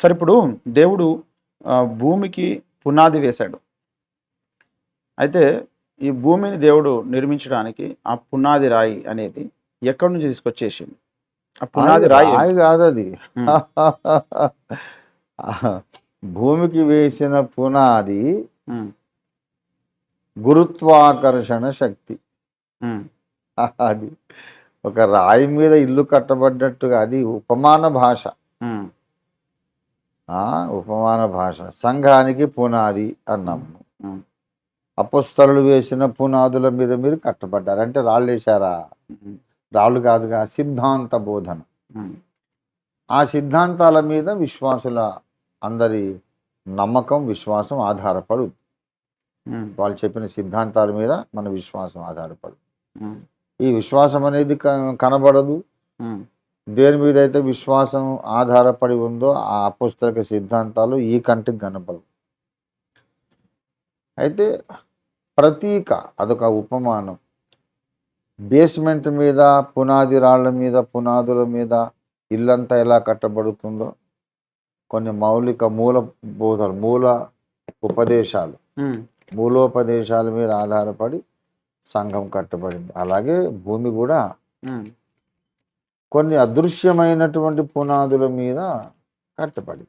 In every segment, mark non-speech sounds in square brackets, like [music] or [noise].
సరే ఇప్పుడు దేవుడు భూమికి పునాది వేశాడు. అయితే ఈ భూమిని దేవుడు నిర్మించడానికి ఆ పునాది రాయి అనేది ఎక్కడి నుంచి తీసుకొచ్చేసింది ఆ పునాది రాయి రాయి కాదు అది. భూమికి వేసిన పునాది గురుత్వాకర్షణ శక్తి. అది. ఒక రాయి మీద ఇల్లు కట్టబడ్డట్టుగా అది ఉపమాన భాష. ఉపమాన భాష. సంఘానికి పునాది అన్నాము ఉమ్, అపుస్తలు వేసిన పునాదుల మీద మీరు కట్టబడ్డారు. అంటే రాళ్ళు వేశారా? రాళ్ళు కాదుగా సిద్ధాంత బోధన. ఆ. సిద్ధాంతాల మీద విశ్వాసుల అందరి నమ్మకం విశ్వాసం ఆధారపడు. వాళ్ళు చెప్పిన సిద్ధాంతాల మీద మన విశ్వాసం ఆధారపడు. ఈ విశ్వాసం అనేది కనబడదు. దేని మీద అయితే విశ్వాసం ఆధారపడి ఉందో ఆ పుస్తక సిద్ధాంతాలు ఈ కంటికి కనపడవు. అయితే ప్రతీక అదొక ఉపమానం. బేస్మెంట్ మీద పునాది రాళ్ళ మీద పునాదుల మీద ఇల్లంతా ఎలా కట్టబడుతుందో కొన్ని మౌలిక మూల బోధలు మూల ఉపదేశాలు. మూలోపదేశాల మీద ఆధారపడి సంఘం కట్టబడింది. అలాగే భూమి కూడా. కొన్ని అదృశ్యమైనటువంటి పునాదుల మీద కట్టబడి.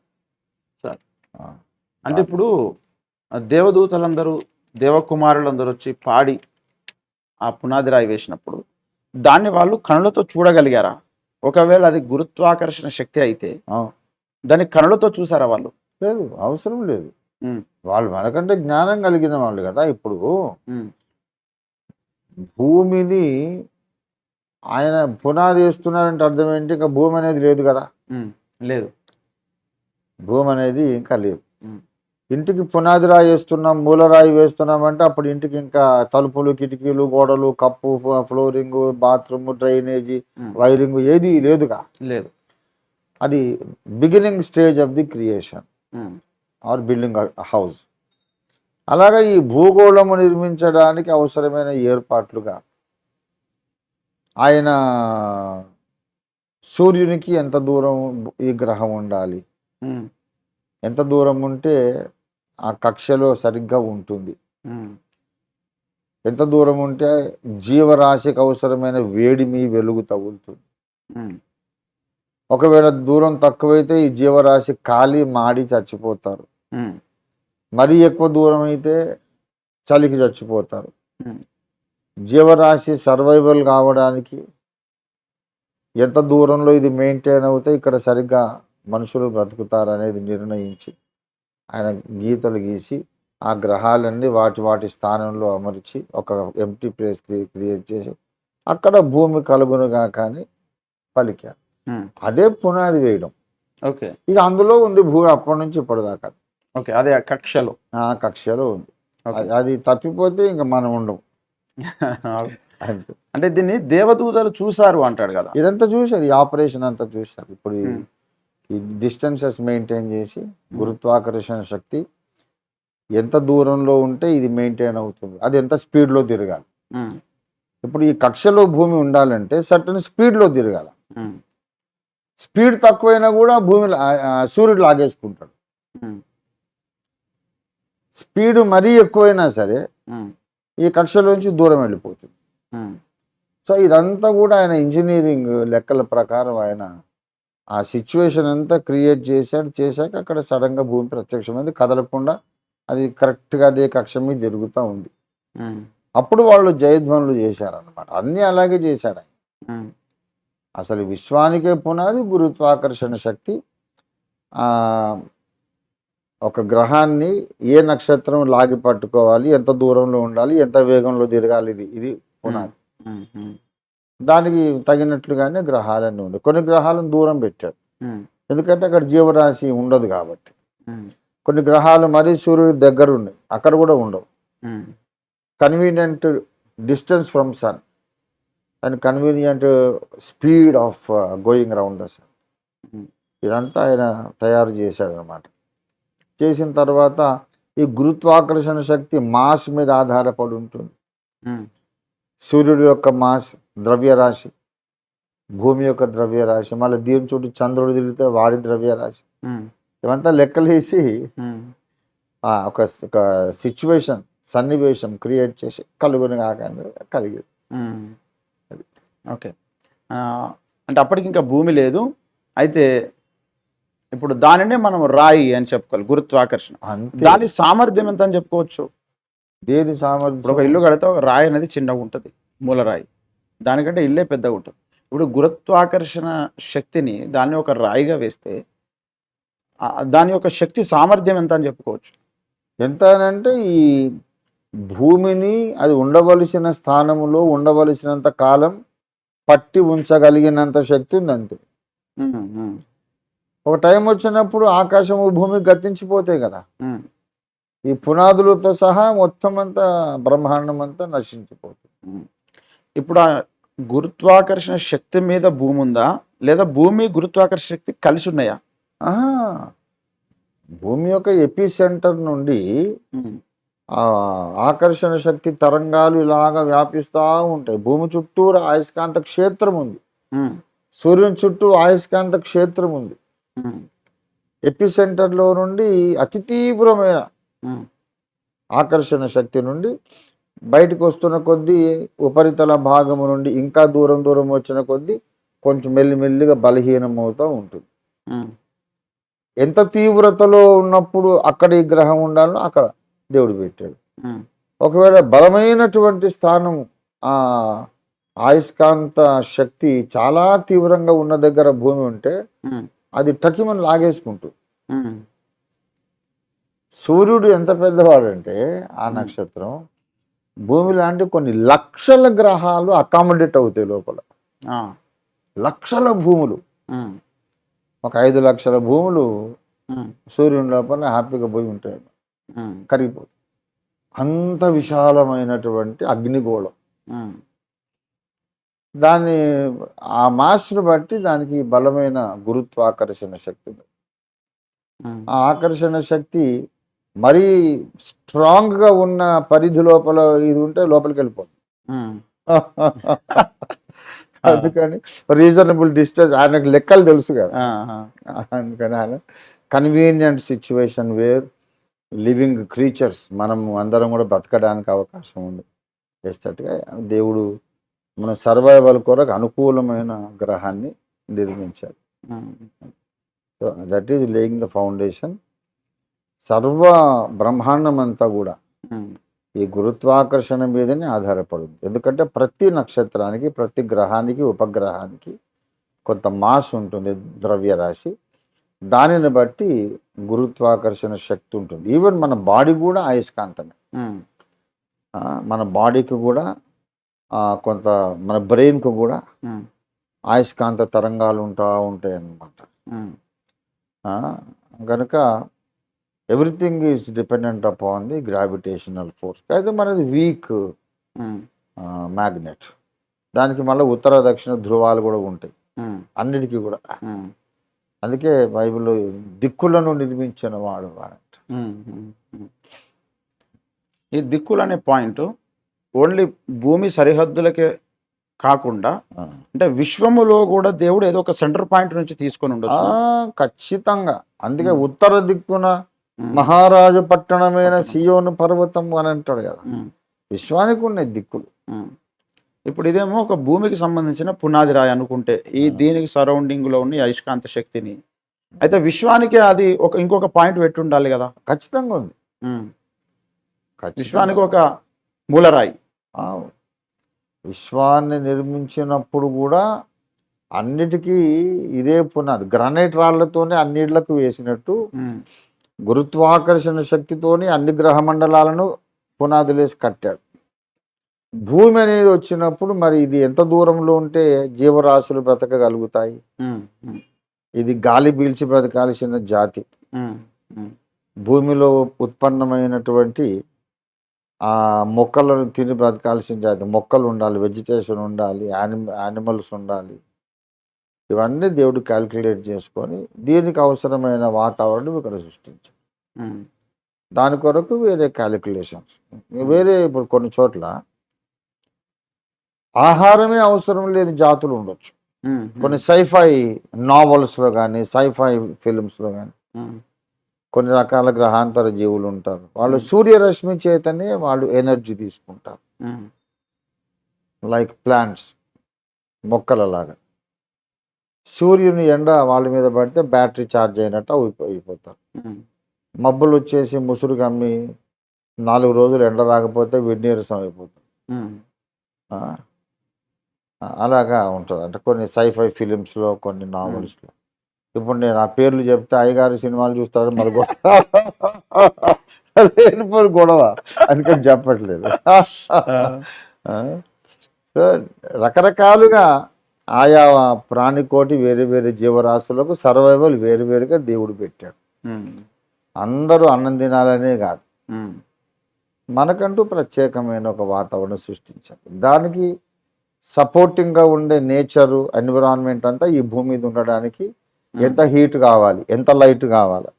సరే. అంటే ఇప్పుడు దేవదూతలందరూ దేవకుమారులందరూ వచ్చి పాడి ఆ పునాది రాయి వేసినప్పుడు దాన్ని వాళ్ళు కనులతో చూడగలిగారా? ఒకవేళ అది గురుత్వాకర్షణ శక్తి అయితే దాన్ని కనులతో చూసారా వాళ్ళు? లేదు అవసరం లేదు. వాళ్ళు మనకంటే జ్ఞానం కలిగిన వాళ్ళు కదా ఇప్పుడు. భూమిని ఆయన పునాది వేస్తున్నారంటే అర్థం ఏంటి? ఇంకా భూమి అనేది లేదు కదా. లేదు. భూమి అనేది ఇంకా లేదు. ఇంటికి పునాది రాయి వేస్తున్నాం మూలరాయి వేస్తున్నాం అంటే అప్పుడు ఇంటికి ఇంకా తలుపులు కిటికీలు గోడలు కప్పు ఫ్లో- ఫ్లోరింగ్ బాత్రూమ్ డ్రైనేజీ వైరింగ్ ఏది లేదుగా. లేదు. అది beginning stage of the creation or building house. అలాగా ఈ భూగోళము నిర్మించడానికి అవసరమైన ఏర్పాట్లుగా ఆయన సూర్యునికి ఎంత దూరం ఈ గ్రహం ఉండాలి? ఎంత దూరం ఉంటే ఆ కక్షలో సరిగ్గా ఉంటుంది. ఎంత దూరం ఉంటే జీవరాశికి అవసరమైన వేడిమి వెలుగు తగులుతుంది. ఒకవేళ దూరం తక్కువైతే ఈ జీవరాశి కాలి మాడి చచ్చిపోతారు. మరీ ఎక్కువ దూరం అయితే చలికి చచ్చిపోతారు. జీవరాశి సర్వైవల్ కావడానికి ఎంత దూరంలో ఇది మెయింటైన్ అవుతే ఇక్కడ సరిగ్గా మనుషులు బ్రతుకుతారు అనేది నిర్ణయించి ఆయన గీతలు గీసి ఆ గ్రహాలన్నీ వాటి వాటి స్థానంలో అమర్చి ఒక ఎంటీ ప్లేస్ క్రియేట్ చేసి అక్కడ భూమి కలుగునుగా కానీ పలికాడు. ఉమ్. అదే పునాది వేయడం. ఓకే. ఇక అందులో ఉంది భూమి అప్పటి నుంచి ఇప్పటిదాకా. ఓకే అదే కక్షలో. ఆ కక్షలో ఉంది. అది- తప్పిపోతే ఇంకా మనం ఉండం అంతే [laughs] అంటే దీన్ని దేవదూతలు చూసారు అంటాడు కదా. ఇదంతా చూశారు ఈ ఆపరేషన్ అంతా చూశారు. ఇప్పుడు ఈ- డిస్టెన్సెస్ మెయింటైన్ చేసి గురుత్వాకర్షణ శక్తి ఎంత దూరంలో ఉంటే ఇది మెయింటైన్ అవుతుంది. అది ఎంత స్పీడ్లో తిరగాలి. ఇప్పుడు ఈ కక్షలో భూమి ఉండాలంటే సర్టన్ స్పీడ్లో తిరగాలి. స్పీడ్ తక్కువైనా కూడా భూమి సూర్యుడు లాగేసుకుంటాడు. స్పీడ్ మరీ ఎక్కువైనా సరే ఈ కక్షలోంచి దూరం వెళ్ళిపోతుంది. సో ఇదంతా కూడా ఆయన ఇంజనీరింగ్ లెక్కల ప్రకారం ఆయన ఆ సిచ్యువేషన్ అంతా క్రియేట్ చేశాడు. చేశాక అక్కడ సడన్గా భూమి ప్రత్యక్షమైంది. కదలకుండా అది కరెక్ట్గా అదే కక్ష మీద జరుగుతూ ఉంది. అప్పుడు వాళ్ళు జయధ్వనులు చేశారన్నమాట. అన్నీ అలాగే చేశాడు ఆయన. అసలు విశ్వానికే పునాది గురుత్వాకర్షణ శక్తి ఒక గ్రహాన్ని ఏ నక్షత్రం లాగి పట్టుకోవాలి ఎంత దూరంలో ఉండాలి ఎంత వేగంలో తిరగాలి ఇది ఇది పునాది. దానికి తగినట్లుగానే గ్రహాలన్నీ ఉండే. కొన్ని గ్రహాలను దూరం పెట్టాడు. ఎందుకంటే అక్కడ జీవరాశి ఉండదు కాబట్టి. కొన్ని గ్రహాలు మరీ సూర్యుడి దగ్గర ఉన్నాయి. అక్కడ కూడా ఉండవు. Convenient distance from sun and convenient speed of going round the sun ఇదంతా ఆయన తయారు చేశాడు అనమాట చేసిన తర్వాత ఈ గురుత్వాకర్షణ శక్తి మాస్ మీద ఆధారపడి ఉంటుంది. సూర్యుడి యొక్క మాస్ ద్రవ్యరాశి భూమి యొక్క ద్రవ్యరాశి మళ్ళీ దీని చుట్టూ చంద్రుడు తిరిగితే వాడి ద్రవ్యరాశి. ఇవంతా లెక్కలేసి ఒక ఒక సిచ్యువేషన్ సన్నివేశం క్రియేట్ చేసి కలుగుని కాకండి కలిగి. ఉమ్. ఓకే. అంటే అప్పటికి ఇంకా భూమి లేదు. అయితే ఇప్పుడు దానినే మనం రాయి అని చెప్పుకోవాలి గురుత్వాకర్షణ. దాని సామర్థ్యం ఎంత అని చెప్పుకోవచ్చు? దేని ఇప్పుడు సామర్థ్యం ఒక ఇల్లు కడితే ఒక రాయి అనేది చిన్నగా ఉంటుంది మూలరాయి దానికంటే ఇల్లే పెద్దగా ఉంటుంది. ఇప్పుడు గురుత్వాకర్షణ శక్తిని దాన్ని ఒక రాయిగా వేస్తే దాని యొక్క శక్తి సామర్థ్యం ఎంత అని చెప్పుకోవచ్చు? ఎంత అంటే ఈ భూమిని అది ఉండవలసిన స్థానములో ఉండవలసినంత కాలం పట్టి ఉంచగలిగినంత శక్తి ఉంది అంతే ఒక టైం వచ్చినప్పుడు ఆకాశము భూమి గతించిపోతాయి కదా. ఈ పునాదులతో సహా మొత్తం అంతా బ్రహ్మాండం అంతా నశించిపోతుంది. ఇప్పుడు ఆ గురుత్వాకర్షణ శక్తి మీద భూమి ఉందా? లేదా భూమి గురుత్వాకర్షణ శక్తి కలిసి ఉన్నాయా? ఆహా. భూమి యొక్క ఎపి సెంటర్ నుండి ఆకర్షణ శక్తి తరంగాలు ఇలాగా వ్యాపిస్తూ ఉంటాయి. భూమి చుట్టూరు అయస్కాంత క్షేత్రం ఉంది. సూర్యుని చుట్టూ అయస్కాంత క్షేత్రం ఉంది. ఉమ్, ఎపి సెంటర్లో నుండి అతి తీవ్రమైన ఆకర్షణ శక్తి నుండి బయటకు వస్తున్న కొద్దీ ఉపరితల భాగము నుండి ఇంకా దూరం దూరం వచ్చిన కొద్దీ కొంచెం మెల్లిమెల్లిగా బలహీనం అవుతూ ఉంటుంది ఎంత తీవ్రతలో ఉన్నప్పుడు అక్కడ ఈ గ్రహం ఉండాలో అక్కడ దేవుడు పెట్టాడు. ఒకవేళ బలమైనటువంటి స్థానం ఆ అయస్కాంత శక్తి చాలా తీవ్రంగా ఉన్న దగ్గర భూమి ఉంటే అది టకిమని లాగేసుకుంటుంది ఉమ్, సూర్యుడు ఎంత పెద్దవాడంటే ఆ నక్షత్రం భూమి లాంటి కొన్ని లక్షల గ్రహాలు అకామిడేట్ అవుతాయి లోపల. లక్షల భూములు. ఒక ఐదు లక్షల భూములు సూర్యుని లోపల హ్యాపీగా పోయి ఉంటాయి. కరిగిపోతాయి. అంత విశాలమైనటువంటి అగ్నిగోళం. దాన్ని ఆ మాస్ని బట్టి దానికి బలమైన గురుత్వాకర్షణ శక్తి ఆ. ఆకర్షణ శక్తి మరీ స్ట్రాంగ్గా ఉన్న పరిధి లోపల ఇది ఉంటే లోపలికి వెళ్ళిపోతుంది. [laughs] అందుకని రీజనబుల్ డిస్టెన్స్ ఆయనకు లెక్కలు తెలుసు కదా. అందుకని ఆయన convenient situation where living creatures మనం అందరం కూడా బ్రతకడానికి అవకాశం ఉంది. చేసేటట్టుగా దేవుడు మన సర్వైవల్ కొరకు అనుకూలమైన గ్రహాన్ని నిర్మించాడు ఉమ్, so that is laying the foundation సర్వ బ్రహ్మాండం అంతా కూడా ఉమ్, ఈ గురుత్వాకర్షణ మీదనే ఆధారపడింది ఎందుకంటే ప్రతి నక్షత్రానికి ప్రతి గ్రహానికి ఉపగ్రహానికి కొంత మాస్ ఉంటుంది ద్రవ్యరాశి దానిని బట్టి గురుత్వాకర్షణ శక్తి ఉంటుంది. ఈవెన్ మన బాడీ కూడా అయస్కాంతమే ఆ, మన బాడీకి కూడా కొంత మన బ్రెయిన్కి కూడా అయస్కాంత తరంగాలు ఉంటా ఉంటాయి అన్నమాట కనుక everything is dependent upon the gravitational force. అయితే మనది వీక్ మ్యాగ్నెట్. దానికి మళ్ళీ ఉత్తర దక్షిణ ధ్రువాలు కూడా ఉంటాయి. అన్నిటికీ కూడా. అందుకే బైబిల్లో దిక్కులను నిర్మించిన వాడు వారంట. ఈ దిక్కులు అనే పాయింట్ ఓన్లీ భూమి సరిహద్దులకే కాకుండా. అంటే విశ్వములో కూడా దేవుడు ఏదో ఒక సెంటర్ పాయింట్ నుంచి తీసుకొని ఉండొచ్చు. ఖచ్చితంగా. అందుకే. ఉత్తర దిక్కున మహారాజు పట్టణమైన సియోను పర్వతం అని అంటాడు కదా. విశ్వానికి ఉన్నాయి దిక్కులు. ఇప్పుడు ఇదేమో ఒక భూమికి సంబంధించిన పునాది రాయి అనుకుంటే ఈ దీనికి సరౌండింగ్లో ఉన్న ఈ అయస్కాంత శక్తిని. అయితే విశ్వానికి అది ఒక ఇంకొక పాయింట్ పెట్టి ఉండాలి కదా. ఖచ్చితంగా ఉంది. విశ్వానికి ఒక మూలరాయి. విశ్వాన్ని నిర్మించినప్పుడు కూడా అన్నిటికీ ఇదే పునాది. గ్రానైట్ రాళ్ళతోనే అన్నిట్లకు వేసినట్టు గురుత్వాకర్షణ శక్తితోని అన్ని గ్రహ మండలాలను పునాదులేసి కట్టాడు. భూమి అనేది వచ్చినప్పుడు మరి ఇది ఎంత దూరంలో ఉంటే జీవరాశులు బ్రతకగలుగుతాయి? ఇది గాలి పీల్చి బ్రతకాల్సిన జాతి. భూమిలో ఉత్పన్నమైనటువంటి ఆ మొక్కలను తిని బ్రతకాల్సిన జాతి. మొక్కలు ఉండాలి వెజిటేషన్ ఉండాలి యానిమ యానిమల్స్ ఉండాలి. ఇవన్నీ దేవుడు క్యాల్కులేట్ చేసుకొని దీనికి అవసరమైన వాతావరణం ఇక్కడ సృష్టించాడు. దాని కొరకు వేరే క్యాలిక్యులేషన్స్ వేరే ఇప్పుడు కొన్ని చోట్ల ఆహారమే అవసరం లేని జాతులు ఉండొచ్చు. కొన్ని సైఫై నావల్స్లో కానీ సైఫై ఫిల్మ్స్లో కానీ కొన్ని రకాల గ్రహాంతర జీవులు ఉంటారు. వాళ్ళు సూర్యరశ్మి చేతనే వాళ్ళు ఎనర్జీ తీసుకుంటారు. లైక్ ప్లాంట్స్ మొక్కలలాగా. సూర్యుని ఎండ వాళ్ళ మీద పడితే బ్యాటరీ ఛార్జ్ అయినట్టు అయిపో- అయిపోతారు. మబ్బులు వచ్చేసి ముసురు కమ్మి నాలుగు రోజులు ఎండ రాకపోతే విడ్నీరసం అయిపోతుంది. అలాగా ఉంటుంది. అంటే కొన్ని సైఫై ఫిలిమ్స్లో కొన్ని నావెల్స్లో. ఇప్పుడు నేను ఆ పేర్లు చెప్తే అయ్యగారి సినిమాలు చూస్తాడు మరి లేనిపోయి గొడవ. అందుకని చెప్పట్లేదు? సో రకరకాలుగా ఆయా ప్రాణికోటి వేరే వేరే జీవరాశులకు సర్వైవల్ వేరు వేరుగా దేవుడు పెట్టాడు. అందరూ అన్నం తినాలనే కాదు. మనకంటూ ప్రత్యేకమైన ఒక వాతావరణం సృష్టించాడు. దానికి సపోర్టింగ్గా ఉండే నేచరు ఎన్విరాన్మెంట్ అంతా ఈ భూమి మీద ఉండడానికి ఎంత హీట్ కావాలి ఎంత లైట్ కావాలి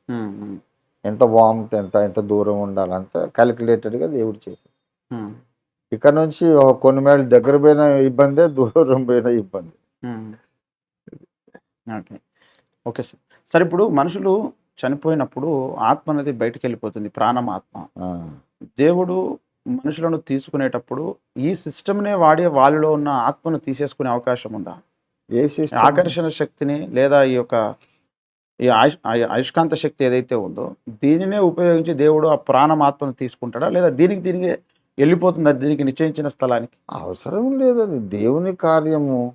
ఎంత వామ్త్ ఎంత ఎంత దూరం ఉండాలి అంత క్యాలిక్యులేటెడ్గా దేవుడు చేశాడు. ఇక్కడ నుంచి ఒక కొన్ని మేళ్ళు దగ్గర పోయిన ఇబ్బందే దూరం పోయిన ఇబ్బంది. ఓకే. Okay sir. సార్ ఇప్పుడు మనుషులు చనిపోయినప్పుడు ఆత్మ అనేది బయటికి వెళ్ళిపోతుంది ప్రాణం ఆత్మ. దేవుడు మనుషులను తీసుకునేటప్పుడు ఈ సిస్టమ్నే వాడి వాళ్ళలో ఉన్న ఆత్మను తీసేసుకునే అవకాశం ఉందా? ఆకర్షణ శక్తిని లేదా ఈ యొక్క ఈ ఆయుష్ ఆయ- అయస్కాంత శక్తి ఏదైతే ఉందో దీనినే ఉపయోగించి దేవుడు ఆ ప్రాణం ఆత్మను తీసుకుంటాడా? లేదా దీనికి దీనికి వెళ్ళిపోతుందా? దీనికి నిశ్చయించిన స్థలానికి? అవసరం లేదు అది. దేవుని కార్యము.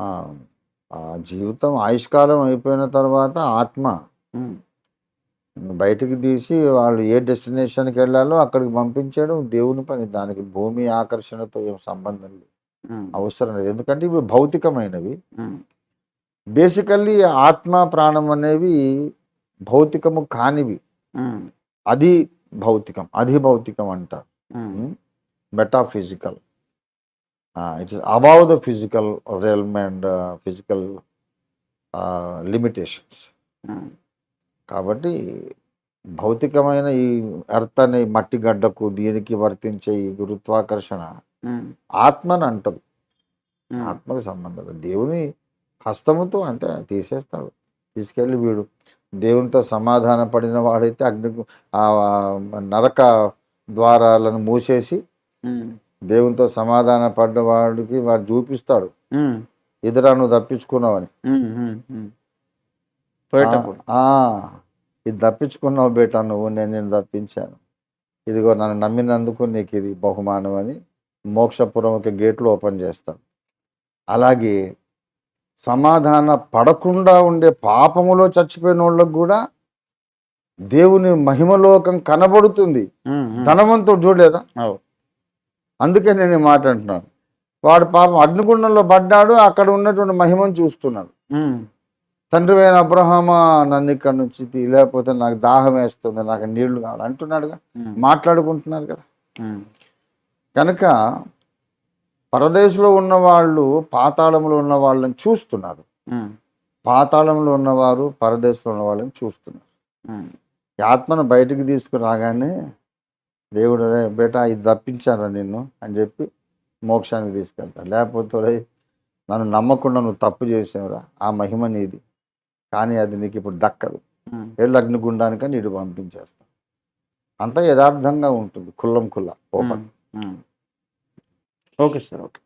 ఆ, జీవితం ఆయుష్కాలం అయిపోయిన తర్వాత ఆత్మ బయటికి తీసి వాళ్ళు ఏ డెస్టినేషన్కి వెళ్ళాలో అక్కడికి పంపించడం దేవుని పని. దానికి భూమి ఆకర్షణతో ఏం సంబంధం లేదు. అవసరం లేదు. ఎందుకంటే ఇవి భౌతికమైనవి. బేసికల్లీ ఆత్మ ప్రాణం అనేవి భౌతికము కానివి. అది భౌతికం అది భౌతికం అంటారు ఉమ్, metaphysical it is above the physical realm and physical limitations కాబట్టి భౌతికమైన ఈ ఎర్త్ అనే మట్టి గడ్డకు దీనికి వర్తించే ఈ గురుత్వాకర్షణ ఆత్మని అంటది ఆత్మకు సంబంధం. దేవుని హస్తముతో అంతే తీసేస్తాడు. తీసుకెళ్ళి వీడు దేవునితో సమాధాన పడిన వాడైతే అగ్ని ఆ నరక ద్వారాలను మూసేసి దేవునితో సమాధాన పడ్డ వాడికి వాడు చూపిస్తాడు. ఎదురా నువ్వు తప్పించుకున్నావని. ఇది తప్పించుకున్నావు బేటా నువ్వు నేను నేను తప్పించాను. ఇదిగో నన్ను నమ్మినందుకు నీకు ఇది బహుమానం అని మోక్షపురంకి గేట్లు ఓపెన్ చేస్తాడు అలాగే సమాధాన పడకుండా ఉండే పాపములో చచ్చిపోయిన వాళ్ళకు కూడా దేవుని మహిమలోకం కనబడుతుంది. ధనవంతుడు చూడలేదా. అందుకే నేను ఈ మాట అంటున్నాను. వాడు పాపం అగ్నిగుండంలో పడ్డాడు అక్కడ ఉన్నటువంటి మహిమను చూస్తున్నాడు. తండ్రి అయిన అబ్రహామా నన్ను ఇక్కడ నుంచి తీ లేకపోతే నాకు దాహం వేస్తుంది నాకు నీళ్ళు కావాలి అంటున్నాడుగా. మాట్లాడుకుంటున్నారు కదా. కనుక పరదేశంలో ఉన్న వాళ్ళు పాతాళంలో ఉన్న వాళ్ళని చూస్తున్నారు పాతాళంలో ఉన్నవారు పరదేశంలో ఉన్న వాళ్ళని చూస్తున్నారు ఆత్మను బయటికి తీసుకురాగానే దేవుడు "రే బేటా ఇది తప్పించారా నిన్ను అని చెప్పి మోక్షానికి తీసుకెళ్తాడు. లేకపోతే "ఒరేయ్, నన్ను నమ్మకుండా నువ్వు తప్పు చేసావురా. ఆ మహిమ నీది. కానీ అది నీకు ఇప్పుడు దక్కదు. ఏళ్ళు అగ్నిగుండానికని ఇటు పంపించేస్తాం అంతా యథార్థంగా ఉంటుంది. కుల్లం కుల్ల ఓపెన్. Okay sir okay.